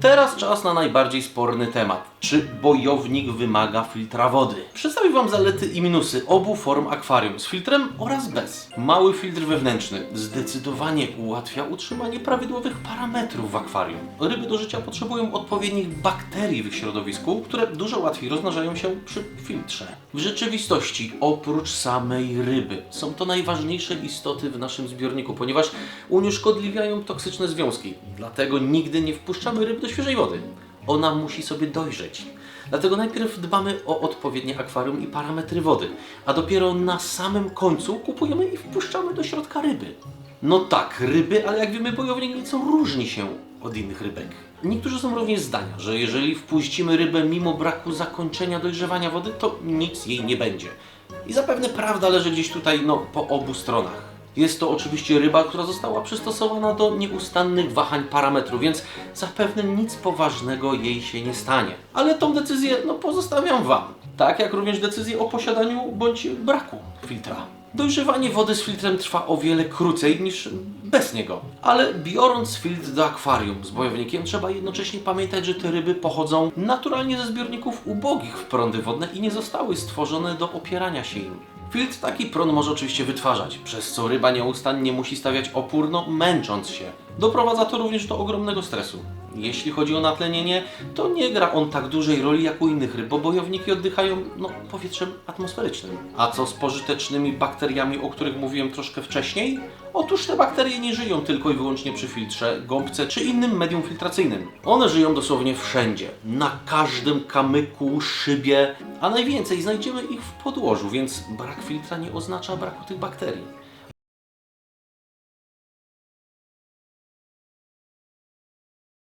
Teraz czas na najbardziej sporny temat. Czy bojownik wymaga filtra wody? Przedstawię Wam zalety i minusy obu form akwarium z filtrem oraz bez. Mały filtr wewnętrzny zdecydowanie ułatwia utrzymanie prawidłowych parametrów w akwarium. Ryby do życia potrzebują odpowiednich bakterii w ich środowisku, które dużo łatwiej rozmnażają się przy filtrze. W rzeczywistości, oprócz samej ryby, są to najważniejsze istoty w naszym zbiorniku, ponieważ unieszkodliwiają toksyczne związki. Dlatego nigdy nie wpuszczamy ryb do świeżej wody. Ona musi sobie dojrzeć. Dlatego najpierw dbamy o odpowiednie akwarium i parametry wody, a dopiero na samym końcu kupujemy i wpuszczamy do środka ryby. No tak, ryby, ale jak wiemy, bojownik nieco różni się od innych rybek. Niektórzy są również zdania, że jeżeli wpuścimy rybę mimo braku zakończenia dojrzewania wody, to nic jej nie będzie. I zapewne prawda leży gdzieś tutaj, no, po obu stronach. Jest to oczywiście ryba, która została przystosowana do nieustannych wahań parametrów, więc zapewne nic poważnego jej się nie stanie. Ale tą decyzję no, pozostawiam Wam. Tak jak również decyzję o posiadaniu bądź braku filtra. Dojrzewanie wody z filtrem trwa o wiele krócej niż bez niego. Ale biorąc filtr do akwarium z bojownikiem, trzeba jednocześnie pamiętać, że te ryby pochodzą naturalnie ze zbiorników ubogich w prądy wodne i nie zostały stworzone do opierania się im. Filtr taki prąd może oczywiście wytwarzać, przez co ryba nieustannie musi stawiać opór, no męcząc się. Doprowadza to również do ogromnego stresu. Jeśli chodzi o natlenienie, to nie gra on tak dużej roli jak u innych ryb, bo bojowniki oddychają no, powietrzem atmosferycznym. A co z pożytecznymi bakteriami, o których mówiłem troszkę wcześniej? Otóż te bakterie nie żyją tylko i wyłącznie przy filtrze, gąbce czy innym medium filtracyjnym. One żyją dosłownie wszędzie, na każdym kamyku, szybie, a najwięcej znajdziemy ich w podłożu, więc brak filtra nie oznacza braku tych bakterii.